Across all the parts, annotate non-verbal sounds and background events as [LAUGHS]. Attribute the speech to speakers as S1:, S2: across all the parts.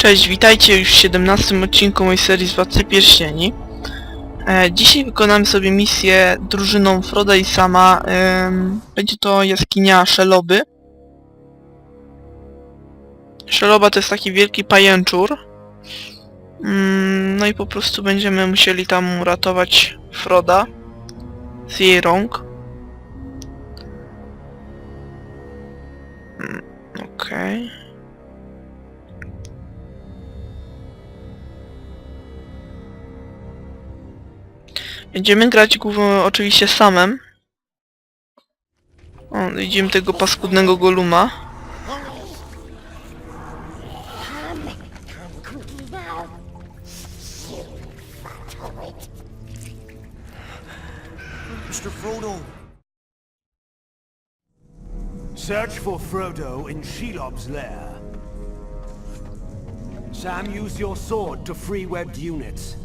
S1: Cześć, witajcie już w 17 odcinku mojej serii z Pierścieni. E, dzisiaj wykonamy sobie misję drużyną Froda i Sama. Em, będzie to jaskinia Szeloby. Szeloba to jest taki wielki pajęczur. Mm, no i po prostu będziemy musieli tam uratować Froda z jej rąk. Mm, Okej. Będziemy grać głównie oczywiście samem. O, widzimy tego paskudnego goluma.
S2: Search for Frodo in Shelob's lair. Sam, use your sword to free webbed units.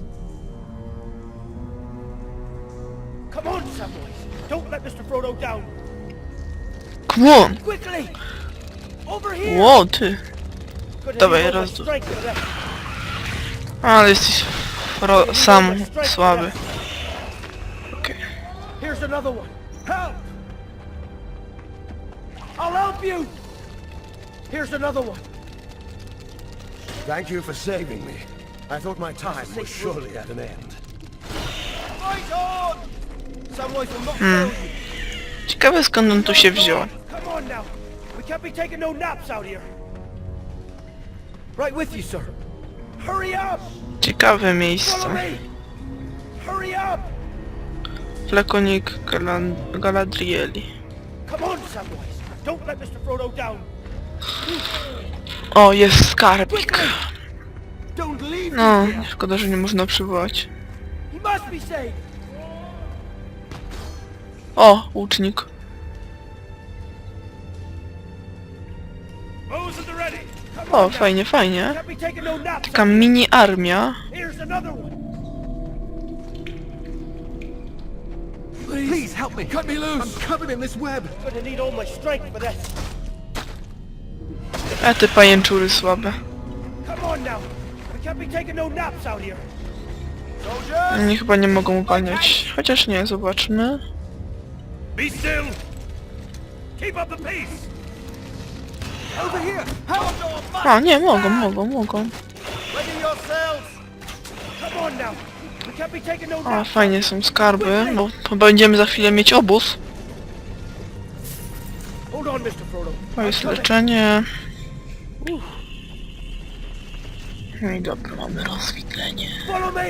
S3: Come on, Samwise! Don't let Mr. Frodo down!
S1: Come on!
S3: Quickly! Over here!
S1: Ło, ty!
S3: Gonna
S1: Dawaj,
S3: need all
S1: raz, dwa.
S3: strength for that.
S1: Ale jesteś fro sam słaby. Okej.
S3: Here's another one. Help! I'll help you! Here's another one.
S2: Thank you for saving me. I thought my time was surely at an end.
S3: Fight on! You.
S1: Ciekawe skąd on tu się wziął. Ciekawe miejsce. Flekonik Galan Galadrieli. O, jest skarbik. No, szkoda, że nie można przywołać.
S3: He must be.
S1: O, łucznik. O, fajnie, fajnie. Taka mini armia.
S3: Here's another one.
S2: Please help me. Cut me loose. I'm covered in this web.
S3: Gonna need all my strength for this.
S1: A te pajęczury słabe.
S3: No
S1: Oni chyba nie mogą upalniać. Chociaż nie, zobaczmy.
S3: Be still. Keep up the pace.
S2: Over here.
S1: A, nie, mogą, mogą, mogą.
S3: Ready yourselves. Come on now. We can't be taking no naps.
S1: fajnie są skarby, bo będziemy za chwilę mieć obóz.
S3: Hold on, Mr. Frodo.
S1: To jest leczenie. No i dobra, mamy rozwidlenie.
S3: Follow me.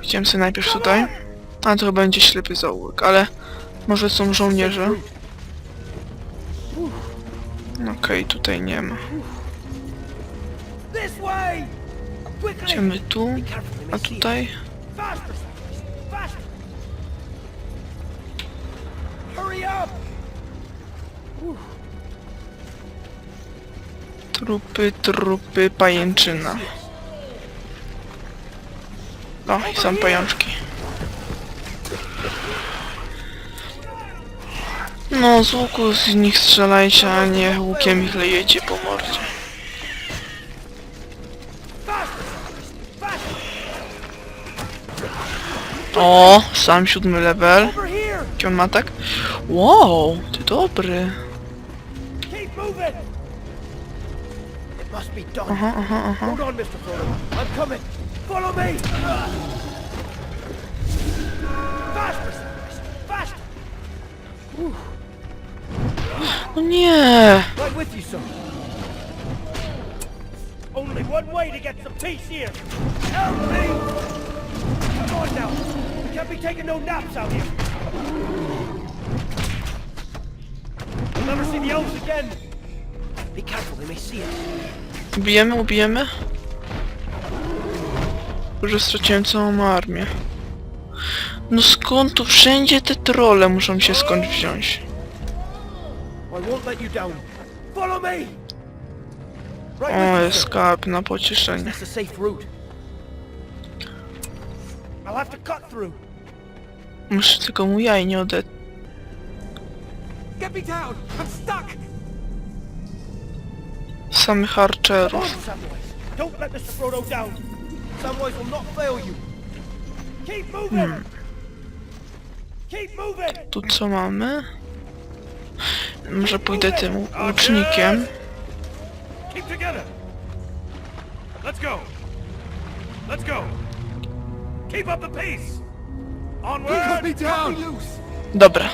S1: Chciałem sobie najpierw tutaj. A to chyba będzie ślepy zaułek, ale może są żołnierze. Okej, tutaj nie ma. Idziemy tu, a tutaj... Trupy, trupy, pajęczyna. O, i są pajączki. No, z łuku z nich strzelajcie, a nie łukiem ich lejecie po mordzie. O, sam siódmy level. Jaki on ma tak? Wow, ty dobry. Aha, aha, aha. No nie.
S3: Right with you, sir. Only one way to get some peace here. Help me! Come on now. We can't be taking no naps out here. We'll never see the elves again. Be careful, they may see us.
S1: Ubijemy, ubijemy. Już straciłem całą armię. No skąd tu wszędzie te trole muszą się skąd wziąć?
S3: I won't let you down. Follow me! Right
S1: O, jest skarb na pocieszenie.
S3: That's a safe route. I'll have to cut through.
S1: Muszę tylko mu jaj nie ode...
S2: Get me down. I'm stuck.
S1: Samych
S3: Samwise. Don't let Mr. Frodo down. Samwise will not fail you. Keep moving. Keep moving.
S1: Tu co mamy? Może pójdę tym łucznikiem.
S2: Keep together. Let's go. Let's go. Keep up the pace. Onward. me down.
S1: Dobra.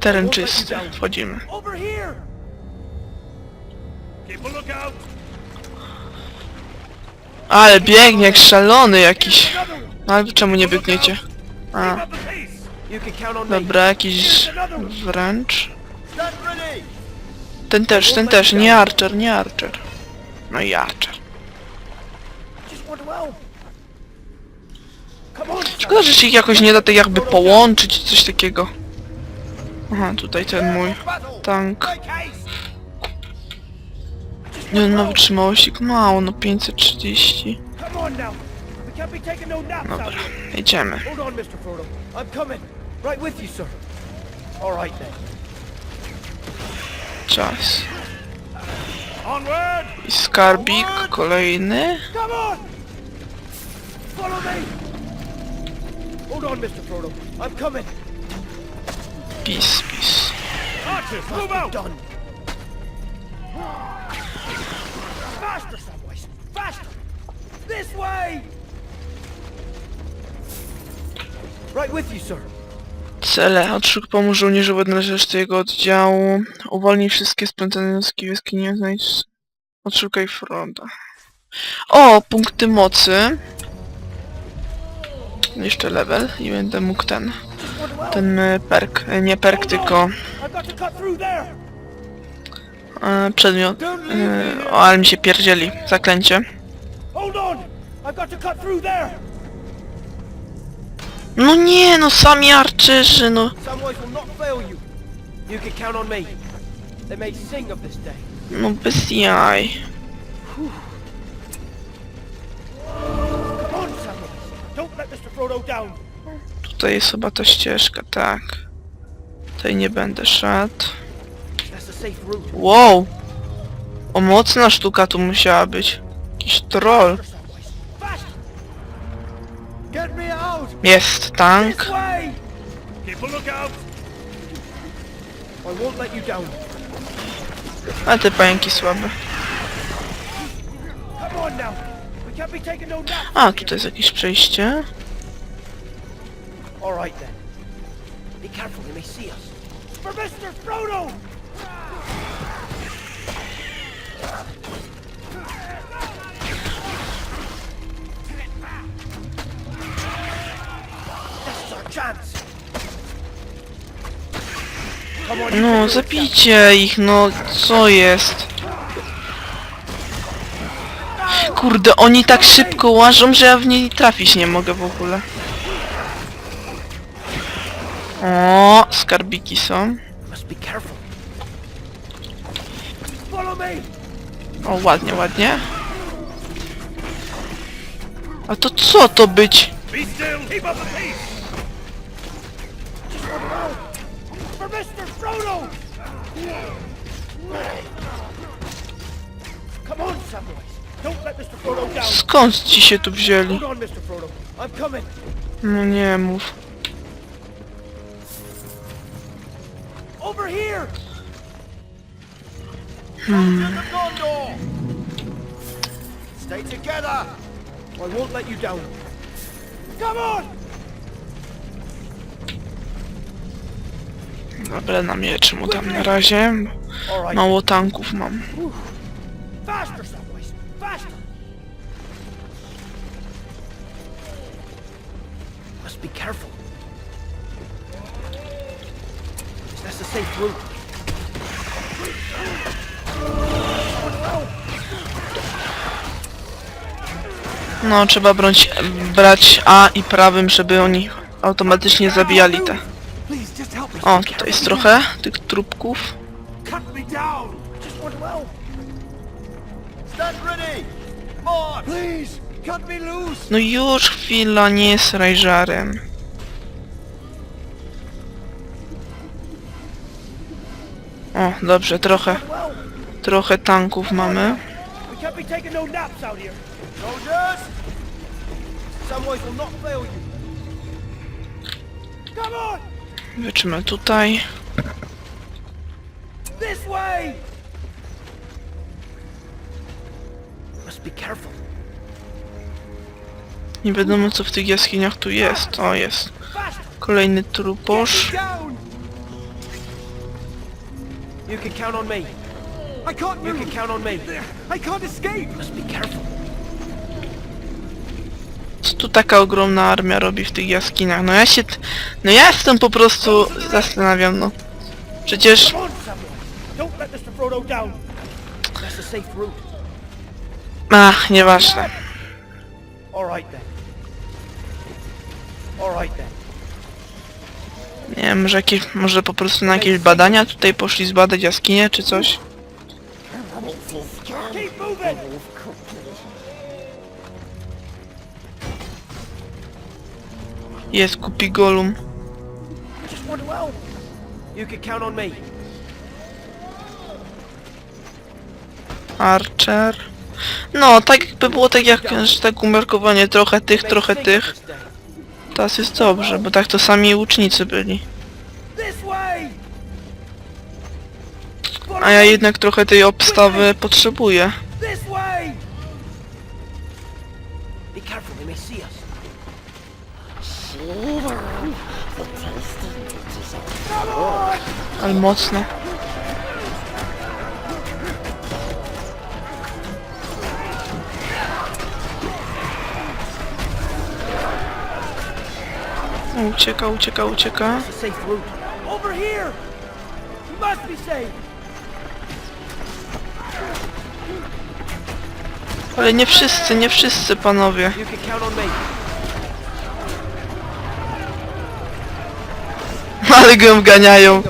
S1: Teren czysty. Wchodzimy.
S3: Over here.
S2: Keep a lookout.
S1: Ale biegnie jak szalony jakiś. No ale czemu nie biegniecie? A, dobra, jakiś wręcz. Ten też, ten też, nie Archer, nie Archer. No i Archer. Szkoda, że się ich jakoś nie da tak jakby połączyć, coś takiego. Aha, tutaj ten mój tank. Nie, no wytrzymałość mało, no 530.
S3: Come on now. We can't be taking no naps out
S1: Dobra,
S3: coming. Right with you, sir. All right then.
S1: Czas. I skarbik kolejny. Pis, pis.
S3: Faster, Samwise! Faster! This way! Right with you, sir.
S1: Cele. Odszuk pomóż żołnierzy odnaleźć resztę jego oddziału. Uwolnij wszystkie splątane jednostki w jaskini. Znajdź... Odszukaj Froda. O! Punkty mocy. Jeszcze level i będę mógł ten... Ten e, perk. E, Nie perk, tylko... E, przedmiot. O, ale mi się pierdzieli. Zaklęcie.
S3: Hold on! I've got to cut through there.
S1: No nie, no sami arczyrzy, no. No bez jaj. Tutaj jest chyba ta ścieżka, tak. Tutaj nie będę szedł. Wow! O, mocna sztuka tu musiała być. Jakiś troll. Jest
S3: This
S1: tank.
S3: way!
S2: Keep a lookout.
S3: I won't let you down.
S1: A te pająki słabe.
S3: Come on now! We can't be taking no naps.
S1: A, tutaj jest jakieś przejście.
S3: All right then. Be careful, they may see us. For Mr. Frodo!
S1: No, zabijcie ich, no co jest? Kurde, oni tak szybko łażą, że ja w niej trafić nie mogę w ogóle. O, skarbiki są. O, ładnie, ładnie. A to co to być?
S3: For Mr. Frodo! Come on, Samwise. Don't let Mr. Frodo down.
S1: Skąd ci się tu wzięli?
S3: Hold on, Mr. Frodo. I'm coming.
S1: No nie mów.
S3: Over here! Hmm.
S2: Gondor.
S3: Stay together! I won't let you down. Come on!
S1: Dobra, na mieczy mu dam na razie. Mało tanków mam.
S3: Must be careful. The safe route.
S1: No, trzeba brać, brać A i prawym, żeby oni automatycznie zabijali te.
S2: Please, just help me.
S1: O, tutaj jest trochę tych trupków. No już chwila, nie jest rajżarem. O, dobrze, trochę, trochę tanków mamy.
S3: no. Come on!
S1: Wyczymy tutaj.
S3: This way! Must be careful.
S1: Nie wiadomo co w tych jaskiniach tu jest. O, jest. Kolejny truposz.
S3: You can count on me.
S4: I can't
S3: You
S4: move!
S3: can count on me.
S4: I can't escape!
S3: Must be careful.
S1: Co tu taka ogromna armia robi w tych jaskiniach? No ja się... No ja jestem po prostu... Zastanawiam, no. Przecież... Ach, nieważne. Nie wiem, może jakieś... Może po prostu na jakieś badania tutaj poszli zbadać jaskinie czy coś? Jest kupi Golum.
S3: Just want to help. You can count on me.
S1: Archer. No, tak jakby było tak jak, że tak umiarkowanie trochę tych, trochę tych. Teraz jest dobrze, bo tak to sami łucznicy byli. A ja jednak trochę tej obstawy potrzebuję. Ale mocno. Ucieka, ucieka, ucieka.
S3: It's a safe route. Over here! You must be safe!
S1: Ale nie wszyscy, nie wszyscy panowie.
S3: You can count on me. [LAUGHS]
S1: Ale go ganiają.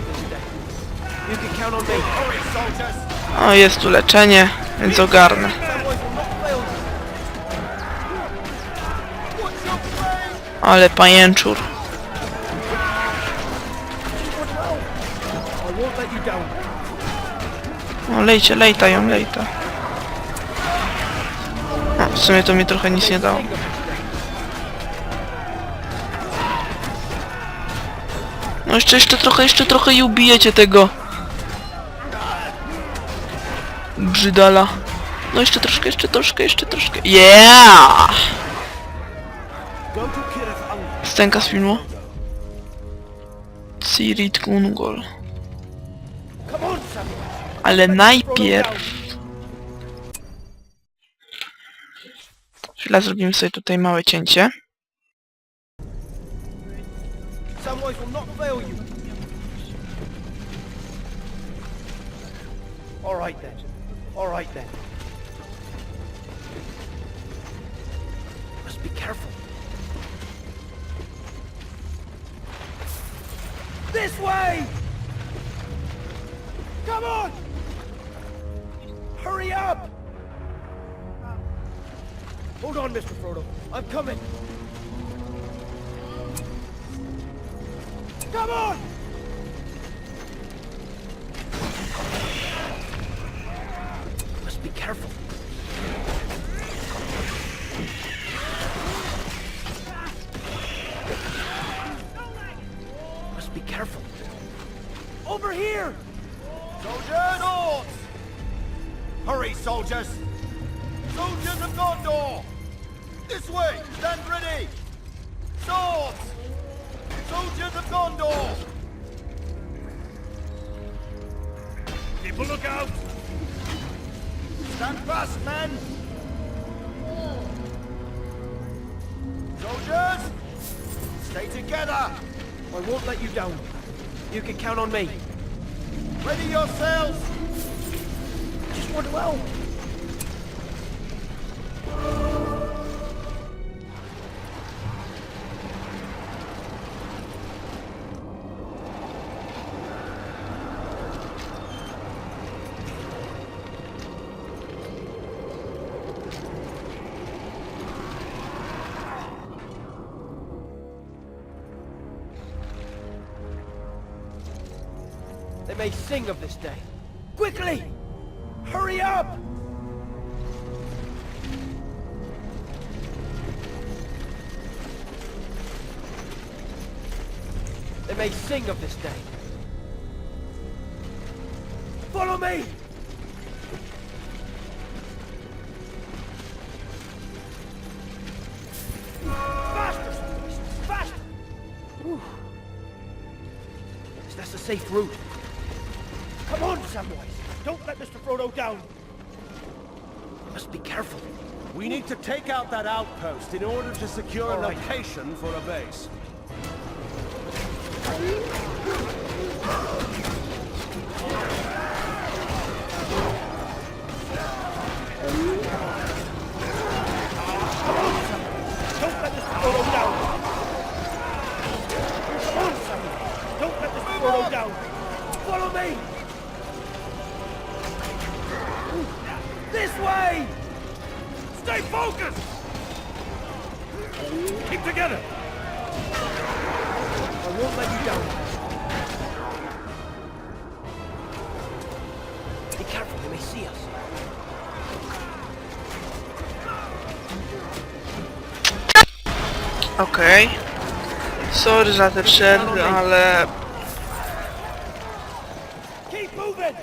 S1: O, jest tu leczenie, więc ogarnę. Ale pajęczur. O, lejcie, lejta ją, lejta. O, w sumie to mi trochę nic nie dało. No jeszcze, jeszcze trochę, jeszcze trochę i ubijecie tego. Brzydala. No jeszcze troszkę, jeszcze troszkę, jeszcze troszkę. Yeah! Scenka z filmu. Sirit Kungol. Ale najpierw... Chwila, zrobimy sobie tutaj małe cięcie.
S3: Then. All right then. Must be careful. This way! Come on! Hurry up! Hold on, Mr. Frodo. I'm coming. Come on! Careful. Count on me. may sing of this day. Quickly! Hurry up! They may sing of this day. Must be careful.
S5: We need to take out that outpost in order to secure
S4: All
S5: a
S4: right.
S5: location for a base.
S4: Way! Stay focused! Keep together!
S3: I won't let you down. Be careful, they may see us.
S1: Okej. Sorry za te przerwy, ale...
S4: Keep moving!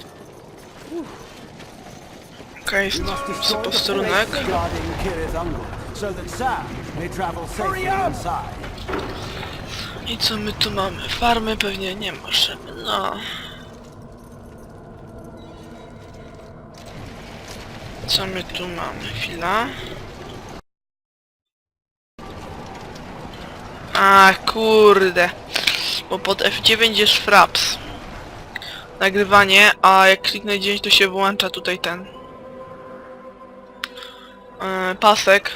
S1: Okej, posterunek.
S5: safely
S4: Hurry up!
S5: inside.
S1: I co my tu mamy? Farmy pewnie nie możemy, no. Co my tu mamy? Chwila. A kurde. Bo pod F9 jest fraps. Nagrywanie, a jak kliknę 9 to się wyłącza tutaj ten. E, pasek.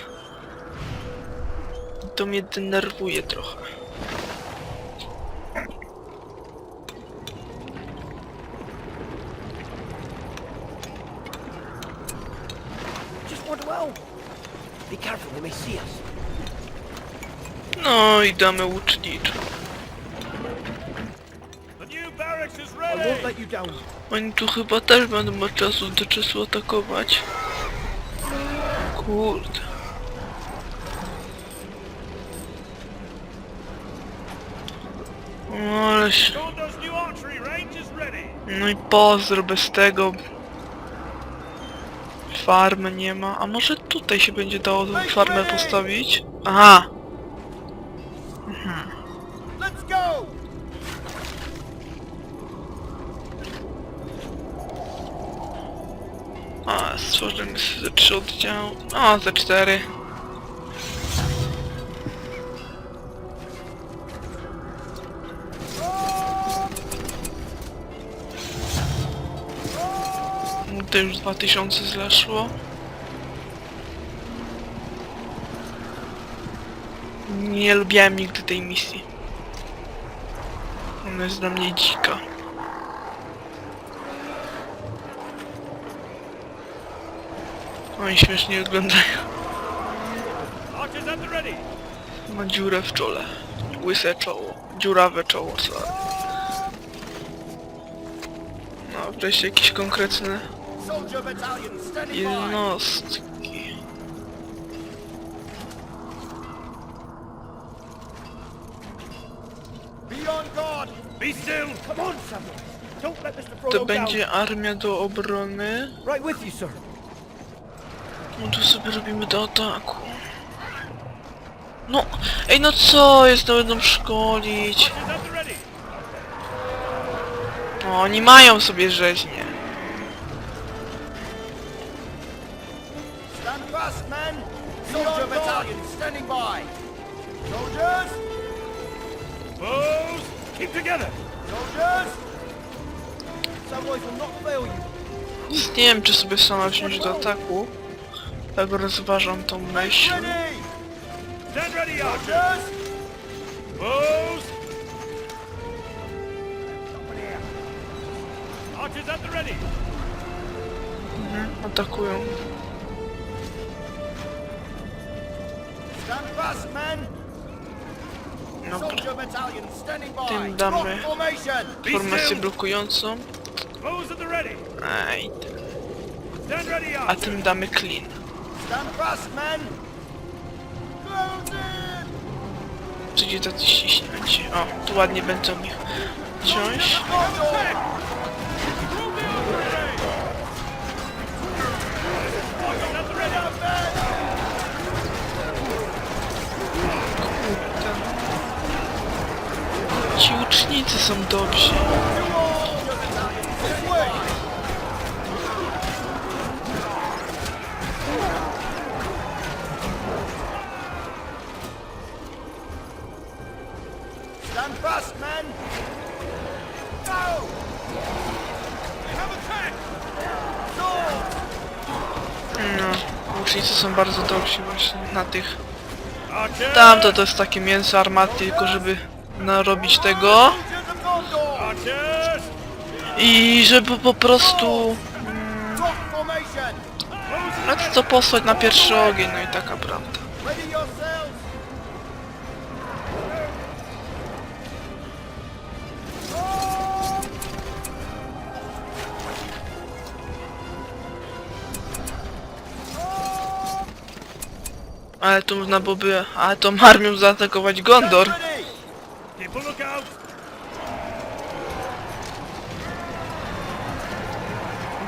S1: To mnie denerwuje trochę.
S3: Just wonder well. Be careful, they may see us.
S1: No i damy łucznicz.
S4: The new barracks is
S3: I won't
S4: ready!
S3: let you down.
S1: Oni tu chyba też będą mieć czasu do czasu atakować. Kurde. Ale
S4: is ready!
S1: No i pozdro bez tego. Farmy nie ma. A może tutaj się będzie dało tą farmę postawić? Aha! Ze trzy oddziały. A, ze cztery. To już 2000 zeszło. Nie lubiłem nigdy tej misji. Ona jest dla mnie dzika. Oni śmiesznie wyglądają. Ma dziurę w czole. Łyse czoło. Dziurawe czoło, co? No, wreszcie jakieś konkretne jednostki. To będzie armia do obrony.
S3: Right with you, sir.
S1: No tu sobie robimy do ataku. No, ej no co jest, no będą szkolić. No, oni mają sobie rzeźnie.
S3: Stand fast, men. Soldier battalion standing by. Soldiers.
S4: Bows! Keep together!
S3: Soldiers. Samwise will not fail you.
S1: Nie wiem, czy sobie sama wziąć do ataku. Tak rozważam tą myśl.
S3: Ready!
S1: Atakują. Dobra. Tym damy formację blokującą. Ej, a tym damy clean.
S3: Stand men.
S1: Gdzie tacy ściśnięci. O, tu ładnie będą mi wziąć. Ci ucznicy są dobrzy. Łucznicy są bardzo dobrzy właśnie na tych. Tamto to jest takie mięso armaty, tylko żeby narobić tego. I żeby po prostu... No to posłać na pierwszy ogień, no i taka prawda. Ale tu można byłoby... Ale tą armią zaatakować Gondor.
S3: A!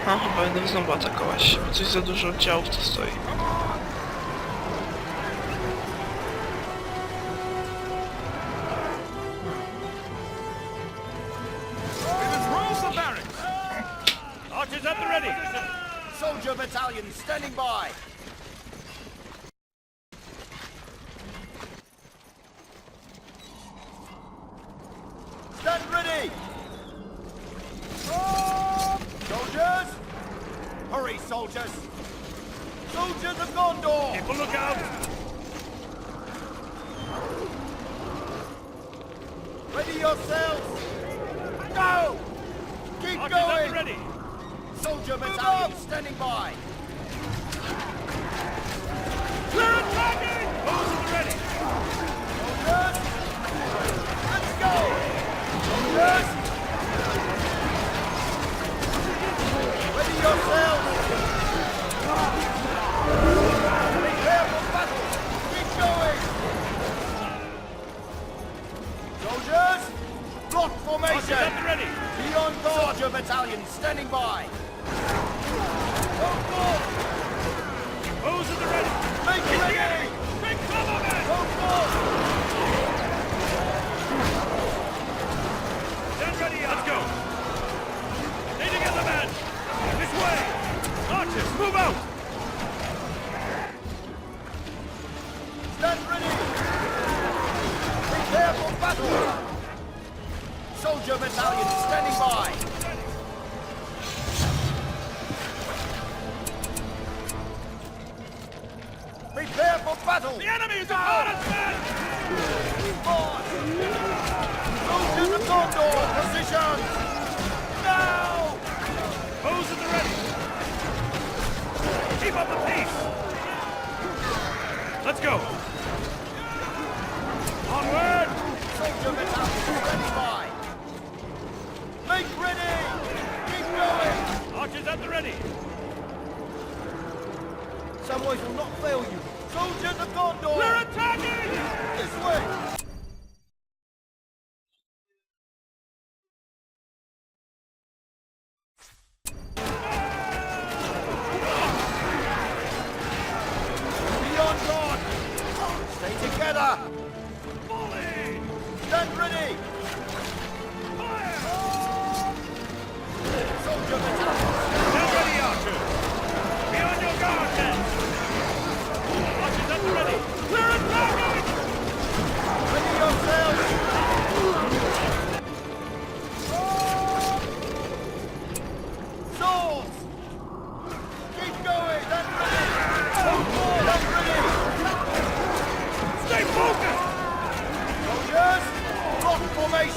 S1: No chyba będę znowu atakować. Coś za dużo oddziałów tu stoi.
S4: Stand ready! Soldiers! Hurry, soldiers! Soldiers of Gondor!
S3: Keep a lookout!
S4: Ready yourselves! Go! Keep
S3: the
S4: going!
S3: ready!
S4: Soldier battalion standing by!
S3: We're attacking! Those at the ready!
S4: Soldiers! Let's go! Soldiers! Ready yourselves! Prepare for battle! Keep going! Soldiers! Block
S3: Archers
S4: formation!
S3: at the ready!
S4: Beyond guard! Soldier battalion standing by! Go forth! Samwise will not fail you! Soldiers of Gondor!
S3: We're attacking!
S4: This way!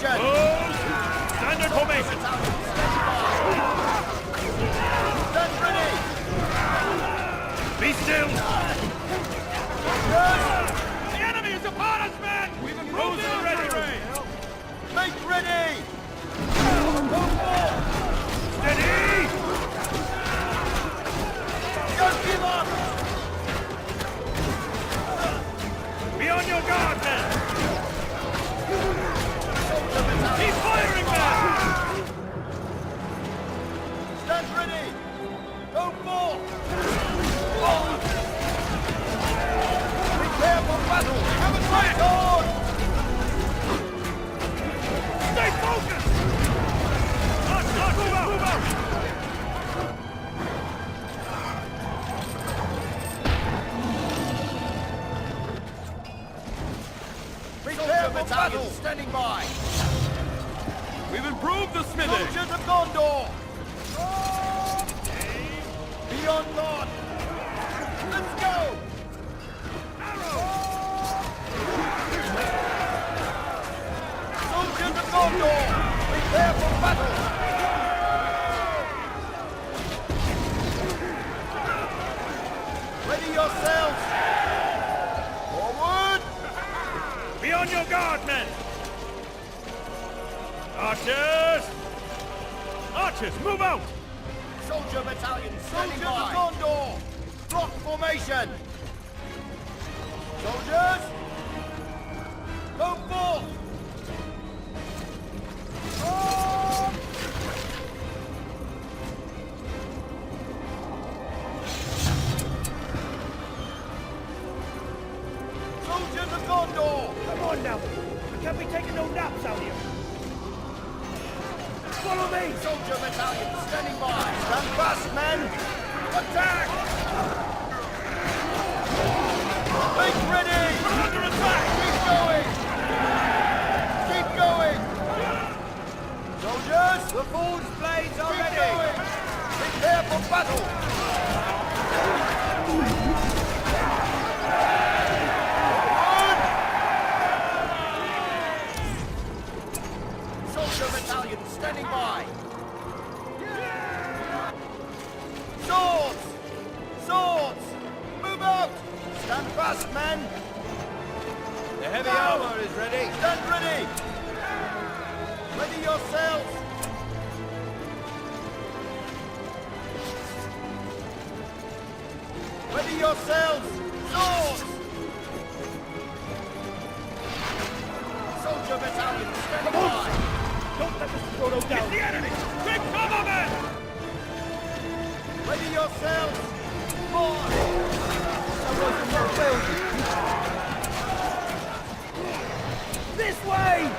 S4: Formation!
S3: Those! Standard formation!
S4: Stand ready!
S3: Be still! The enemy is upon us, men! We've improved the ready!
S4: Make ready! Battalion standing by.
S6: We've improved the smithy.
S4: Soldiers of Gondor. Be on guard. Let's go. Soldiers of Gondor, prepare for battle.
S3: On your guard, men! Archers! Archers, move out!
S4: Soldier battalion standing Soldiers of Gondor! Block formation! Soldiers! Go forth!
S3: Naps out here! Follow me!
S4: Soldier battalion standing by! Stand fast, men! Attack! Make ready! Under attack! Keep going! Keep going! Soldiers! The forge blades are Keep ready! Going. Prepare for battle! Stand fast, men! The heavy armor is ready. Stand ready! Ready yourselves! Ready yourselves! Swords! Soldier battalion standing by!
S3: Don't let this photo down! the enemy! Take cover, men!
S4: Ready yourselves! Forward!
S3: This way!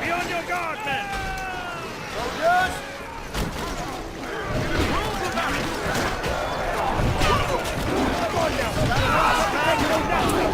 S3: Be on your guard, men!
S4: Soldiers!
S3: Come on now! Take no naps